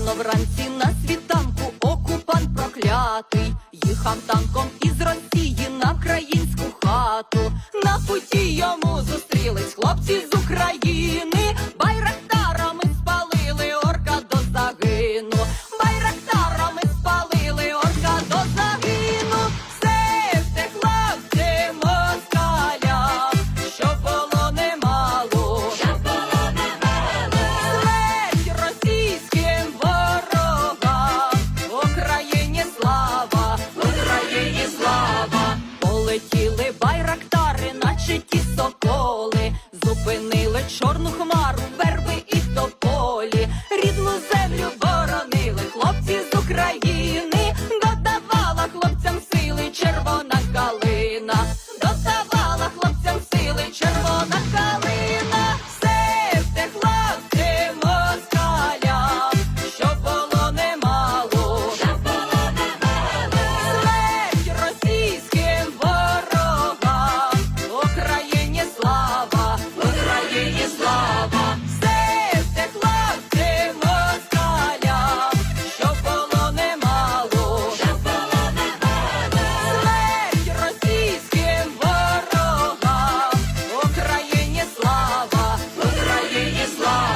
Рано вранці на світанку окупант проклятий їхав танком із Росії на українську хату. На путі йому Соколи. Зупинили чорну хмару is love.